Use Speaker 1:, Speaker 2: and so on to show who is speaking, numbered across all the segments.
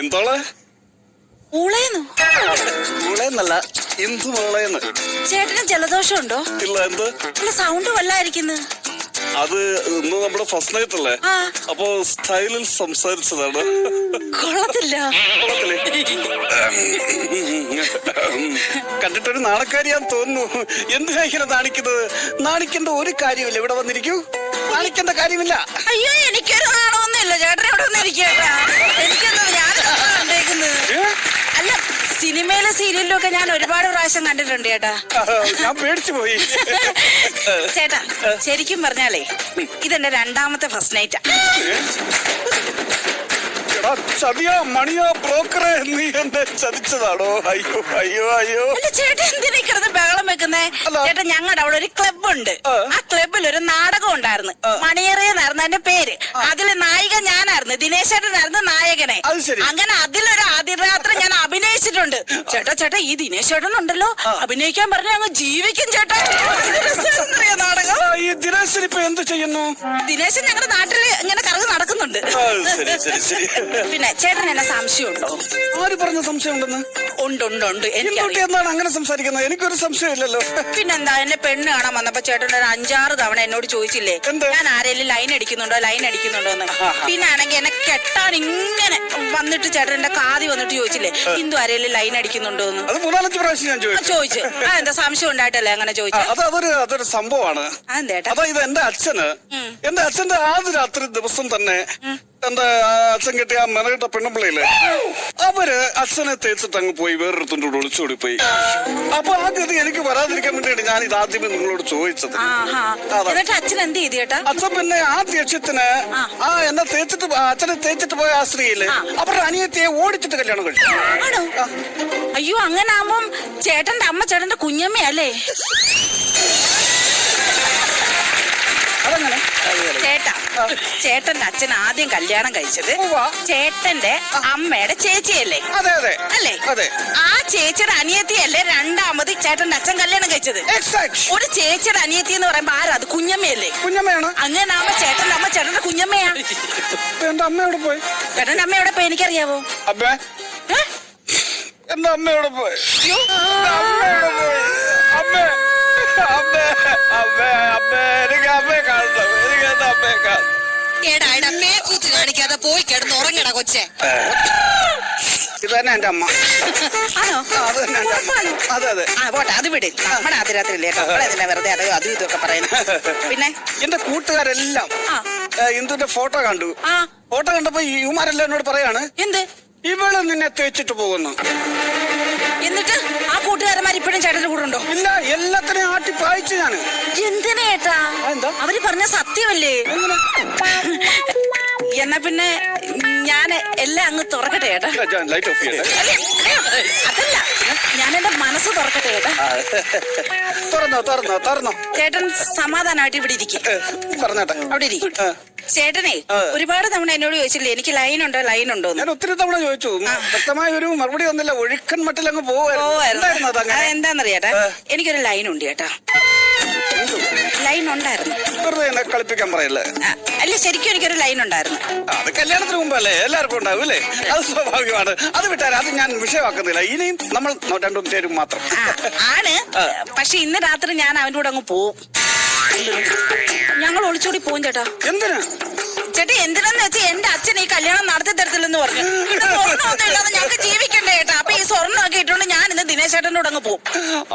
Speaker 1: എന്തോളെ? എന്ത് മോളേന്ന്
Speaker 2: ചേട്ടന് ജലദോഷം ഉണ്ടോ
Speaker 1: ഇല്ല എന്ത്?
Speaker 2: സൗണ്ട് വല്ലായിരിക്കുന്നു.
Speaker 1: അത് ഇന്ന് നമ്മുടെ ഫസ്റ്റ് നൈറ്റ് അല്ലേ? അപ്പൊ സ്റ്റൈലിൽ സംസാരിച്ചതാണ്.
Speaker 2: കൊള്ളത്തില്ല?
Speaker 1: കണ്ടിട്ടൊരു നാണക്കാരിയാന്ന് തോന്നുന്നു. എന്തിനാ ഇങ്ങനെ നാണിക്കുന്നത്? നാണിക്കേണ്ട ഒരു കാര്യമില്ല. ഇവിടെ വന്നിരിക്കൂ. നാണിക്കേണ്ട കാര്യമില്ല.
Speaker 2: അയ്യോ എനിക്കൊരു നാണമൊന്നുമില്ല ചേട്ടൻ ഇവിടെ വന്നിരിക്കട്ടാ എനിക്കൊന്നും ഞാൻ കണ്ടേക്കുന്നത്
Speaker 1: ഏ?
Speaker 2: അല്ല സിനിമയിലും സീരിയലിലും ഞാൻ ഒരുപാട് പ്രാവശ്യം കണ്ടിട്ടുണ്ട് ചേട്ടാ.
Speaker 1: ഞാൻ പേടിച്ചു പോയി.
Speaker 2: ചേട്ടാ ശരിക്കും പറഞ്ഞാലേ ഇതെന്റെ രണ്ടാമത്തെ ഫസ്റ്റ് നൈറ്റാ
Speaker 1: എടാ ചതിയാ മണിയാ ബ്രോക്കറെ നീ എന്നെ ചതിച്ചതാണോ? അയ്യോ അയ്യോ അയ്യോ.
Speaker 2: ചേട്ടൻ എന്തിനാ കിടന്ന് ബഹളം വെക്കുന്നേ. ചേട്ടൻ ഞങ്ങളുടെ അവിടെ ഒരു ക്ലബ് ഉണ്ട്.
Speaker 1: ആ.
Speaker 2: ക്ലബിൽ ഒരു നാടകം ഉണ്ടായിരുന്നു. മണിയറിയെന്നായിരുന്നു അതിന്റെ പേര്. അതിലെ നായിക ഞാനായിരുന്നു ദിനേശ് ചേട്ടനായിരുന്നു നായകനെ. അങ്ങനെ അതിലൊരു ആദ്യ രാത്രി ഞാൻ അഭിനയിച്ചിട്ടുണ്ട് ചേട്ടാ ചേട്ടാ ഈ ദിനേശ് ചേട്ടൻ ഉണ്ടല്ലോ അഭിനയിക്കാൻ പറഞ്ഞ അങ്ങ് ജീവിക്കും ചേട്ടാ. നാടകം
Speaker 1: ഈ ദിനേശൻ? ഇപ്പൊ എന്ത് ചെയ്യുന്നു?
Speaker 2: ദിനേശൻ ഞങ്ങളുടെ നാട്ടിൽ ഇങ്ങനെ കറങ്ങി
Speaker 1: ശരി ശരി ശരി.
Speaker 2: പിന്നെ ചേട്ടൻ എന്നെ സംശയമുണ്ടോ?
Speaker 1: ആര് പറഞ്ഞ സംശയം ഉണ്ടെന്ന്
Speaker 2: ഉണ്ട് ഉണ്ട്. ഉണ്ട് എനിക്ക്
Speaker 1: എന്താണ് അങ്ങനെ സംസാരിക്കുന്നത്? എനിക്കൊരു സംശയമില്ലല്ലോ.
Speaker 2: പിന്നെന്താ എന്നെ പെണ്ണ് കാണാൻ വന്നപ്പോ ചേട്ടൻ ഒരു അഞ്ചാറ് തവണ എന്നോട് ചോദിച്ചില്ലേ
Speaker 1: എന്ത്?
Speaker 2: ഞാൻ ആരെങ്കിലും ലൈൻ അടിക്കുന്നുണ്ടോ? ലൈൻ അടിക്കുന്നുണ്ടോ? എന്ന്. പിന്നെ ആണെങ്കിൽ എന്നെ കെട്ടാൻ ഇങ്ങനെ വന്നിട്ട് ചേട്ടൻ എന്റെ കാതി വന്നിട്ട് ചോദിച്ചില്ലേ ഹിന്ദു ആരെങ്കിലും ലൈൻ അടിക്കുന്നുണ്ടോ? എന്ന്.
Speaker 1: അത് മൂന്നാലഞ്ച് പ്രാവശ്യം ഞാൻ ചോദിച്ചു.
Speaker 2: ചോദിച്ചു. ആ എന്താ സംശയം ഉണ്ടായിട്ടല്ലേ അങ്ങനെ
Speaker 1: ആ,
Speaker 2: ചോദിച്ചു?
Speaker 1: അത് അതൊരു അതൊരു സംഭവമാണ്.
Speaker 2: അതെന്തേട്ടാ
Speaker 1: അതായത് എന്റെ അച്ഛന്. എന്റെ അച്ഛന്റെ ആദ്യ രാത്രി ദിവസം തന്നെ എന്റെ അച്ഛൻ കിട്ടിയ ആ മെനകിട്ട പെണ്ണുമ്പിള്ളയില്ലേ? അവർ അച്ഛനെ തേച്ചിട്ട് അങ്ങ് പോയി വേറൊരുത്തിന്റെ കൂടെ ഒളിച്ചോടി പോയി. അപ്പൊ ആ ഗതി എനിക്ക് വരാതിരിക്കാൻ വേണ്ടിയാണ് ഞാൻ ഇത് ആദ്യമേ നിങ്ങളോട് ചോദിച്ചത്.
Speaker 2: എന്നിട്ട് അച്ഛൻ എന്ത് ചെയ്തു
Speaker 1: അച്ഛൻ പിന്നെ ആ ദേഷ്യത്തിന്
Speaker 2: ആ.
Speaker 1: എന്നെ തേച്ചിട്ട് അച്ഛനെ തേച്ചിട്ട് പോയ ആ സ്ത്രീയിൽ
Speaker 2: ആ.
Speaker 1: അവരുടെ അനിയത്തിയെ ഓടിച്ചിട്ട് കല്യാണം കഴിച്ചു.
Speaker 2: അയ്യോ അങ്ങനെ ആവുമ്പം ചേട്ടന്റെ അമ്മ ചേട്ടന്റെ കുഞ്ഞമ്മയല്ലേ? ചേട്ടന്റെ അച്ഛൻ ആദ്യം കല്യാണം കഴിച്ചത്. ചേട്ടന്റെ അമ്മയുടെ ചേച്ചിയല്ലേ?
Speaker 1: അതെ അതെ.
Speaker 2: അല്ലേ?
Speaker 1: അതെ.
Speaker 2: ആ ചേച്ചിയുടെ അനിയത്തിയല്ലേ രണ്ടാമത് ചേട്ടന്റെ അച്ഛൻ കല്യാണം കഴിച്ചത്? ഒരു ചേച്ചിയുടെ അനിയത്തി എന്ന് പറയുമ്പോ ആരാ? അത് കുഞ്ഞമ്മയല്ലേ?
Speaker 1: കുഞ്ഞമ്മയാണ്.
Speaker 2: അങ്ങനെ ആവുമ്പോ ചേട്ടന്റെ അമ്മ ചേട്ടന്റെ കുഞ്ഞമ്മയാ.
Speaker 1: എന്റെ അമ്മ എവിടെ പോയി?
Speaker 2: ചേട്ടന്റെ അമ്മ എവിടെ പോയി എനിക്കറിയാവോ?
Speaker 1: അമ്മേ.
Speaker 2: ഏ?
Speaker 1: എന്റെ അമ്മ എവിടെ പോയി എന്റെ അമ്മ എവിടെ പോയി അമ്മേ അമ്മേ അമ്മേ അമ്മേ എനിക്ക് അമ്മയെ കാണണം എനിക്ക് എന്റെ അമ്മയെ കാണണം
Speaker 3: എടാ എടാ മേക്കൂത്ത് കാണിക്കാതെ പോയി കിടന്ന് ഉറങ്ങട കൊച്ചേ.
Speaker 1: ഇതന്നെ തന്നെ എന്റെ അമ്മ.
Speaker 2: ആണോ?
Speaker 1: ആ, അത് തന്നെ എന്റെ അമ്മ. അതെ അതെ.
Speaker 2: ആ പോട്ടെ അത് വിട്. നമ്മുടെ അതിരാത്രിയില്ലേ നമ്മളെന്തിനാ വെറുതെ അതോ അതും ഇതൊക്കെ പറയുന്നത് പിന്നെ?
Speaker 1: എന്റെ കൂട്ടുകാരെല്ലാം
Speaker 2: ആ.
Speaker 1: ഇന്ദുന്റെ ഫോട്ടോ കണ്ടു.
Speaker 2: ആ.
Speaker 1: ഫോട്ടോ കണ്ടപ്പോ ഈ യുമാരെല്ലാം എന്നോട് പറയാണ്
Speaker 2: എന്ത്?
Speaker 1: ഇവൾ നിന്നെ തേച്ചിട്ട് പോകുന്നു.
Speaker 2: എന്നിട്ട് ആ കൂട്ടുകാരന്മാർ ഇപ്പോഴും ചേട്ടന്റെ കൂടെ ഉണ്ടോ?
Speaker 1: ഇല്ല എല്ലാത്തിനെയും ആട്ടി പായിച്ചു ഞാൻ
Speaker 2: എന്തിനാ ഏട്ടാ?
Speaker 1: അതെന്താ?
Speaker 2: അവർ പറഞ്ഞ സത്യമല്ലേ? എന്നാ പിന്നെ ഞാൻ എല്ലാം അങ്ങ് തുറക്കട്ടെ
Speaker 1: ലൈറ്റ് ഓഫ്
Speaker 2: അതല്ല. ഞാൻ എന്റെ മനസ്സ് തുറക്കട്ടെ ചേട്ടാ
Speaker 1: തുറന്നോ തുറന്നോ തുറന്നോ.
Speaker 2: ചേട്ടൻ സമാധാനമായിട്ട് ഇവിടെ ഇരിക്കും.
Speaker 1: പറഞ്ഞോട്ടെ.
Speaker 2: അവിടെ ഇരിക്കും
Speaker 1: ആ.
Speaker 2: ചേട്ടനെ ഒരുപാട് തവണ എന്നോട് ചോദിച്ചില്ലേ എനിക്ക് ലൈൻ ഉണ്ടോ ലൈൻ ഉണ്ടോ
Speaker 1: ഞാൻ ഒത്തിരി തവണ ചോദിച്ചു. വ്യക്തമായ ഒരു മറുപടി വന്നില്ല. ഒഴുക്കൻ മട്ടിൽ അങ്ങ് പോവായിരുന്നു. എന്താണെന്നറിയാട്ടാ.
Speaker 2: എനിക്കൊരു ലൈൻ ഉണ്ട് ചേട്ടാ. ലൈൻ ഉണ്ടായിരുന്നു.
Speaker 1: വെറുതെ കളിപ്പിക്കാൻ പറയല്ലേ?
Speaker 2: അല്ല ശരിക്കും എനിക്കൊരു ലൈൻ ഉണ്ടായിരുന്നു.
Speaker 1: അത് കല്യാണത്തിന് മുമ്പല്ലേ? എല്ലാവർക്കും ഉണ്ടാവും അല്ലേ? അത് സ്വാഭാവികമാണ്. അത് വിട്ടാൽ അത് ഞാൻ വിഷയമാക്കുന്നില്ല. ഇനിയും നമ്മൾ രണ്ടും പേരും മാത്രം.
Speaker 2: ആണ്. പക്ഷെ ഇന്ന് രാത്രി ഞാൻ അവന്റെ കൂടെ അങ്ങ് പോവും. ഞങ്ങൾ ഒളിച്ചോടി പോവും ചേട്ടാ.
Speaker 1: എന്തിനാ?
Speaker 2: ചേട്ടി എന്തിനാന്ന് വെച്ചാൽ എന്റെ അച്ഛൻ ഈ കല്യാണം നടത്തി തരത്തില്ലെന്ന് പറഞ്ഞു. സ്വർണമൊന്നും ഇല്ലാതെ ഞങ്ങൾക്ക് ജീവിക്കണ്ടേ ചേട്ടാ. അപ്പൊ ഈ സ്വർണമൊക്കെ ഇട്ടുകൊണ്ട് ഞാൻ ഇന്ന് ദിനേശ് ചേട്ടനോട് അങ്ങ് പോകും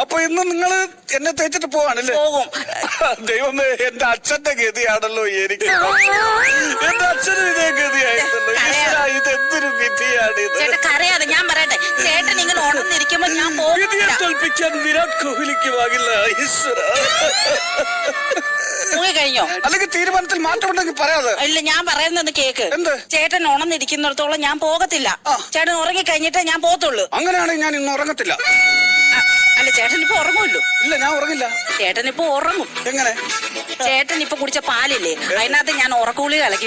Speaker 1: അപ്പൊ ഇന്ന് നിങ്ങൾ എന്നെ തേച്ചിട്ട് പോവാണല്ലേ?
Speaker 2: പോകും.
Speaker 1: ദൈവമേ എന്റെ അച്ഛന്റെ ഗതിയാണല്ലോ എനിക്ക്. എന്റെ അച്ഛനും ഇതേ ഗതിയായിരുന്നല്ലോ. ഇതെന്തൊരു വിധിയാണ് ഇത്
Speaker 2: പറയട്ടെ ചേട്ടൻ ഇങ്ങനെ ഉണർന്നിരിക്കുമ്പോ ഞാൻ
Speaker 1: പോകും
Speaker 2: പോകില്ല
Speaker 1: തോൽപ്പിക്കാൻ വിരാട് കോഹ്ലിക്ക്
Speaker 2: പോയി കഴിഞ്ഞോ?
Speaker 1: അല്ലെങ്കിൽ തീരുമാനത്തിൽ മാറ്റമുണ്ടെങ്കിൽ പറയാതെ.
Speaker 2: ഇല്ല ഞാൻ പറയുന്നത് കേക്ക്? ചേട്ടൻ ഉണർന്നിരിക്കുന്നിടത്തോളം ഞാൻ പോകത്തില്ല. ചേട്ടൻ ഉറങ്ങി കഴിഞ്ഞിട്ടേ ഞാൻ പോകത്തുള്ളൂ.
Speaker 1: അങ്ങനെയാണെങ്കിൽ ഞാൻ ഇന്ന് ഉറങ്ങത്തില്ല.
Speaker 2: അല്ല ചേട്ടൻ ഇപ്പൊ ഉറങ്ങുമല്ലോ.
Speaker 1: ഇല്ല ഞാൻ ഉറങ്ങില്ല.
Speaker 2: ചേട്ടൻ ഇപ്പൊ ഉറങ്ങും.
Speaker 1: എങ്ങനെ?
Speaker 2: ചേട്ടൻ ഇപ്പൊ കുടിച്ച പാലില്ലേ? അതിനകത്ത് ഞാൻ ഉറക്കൂളി കലക്കി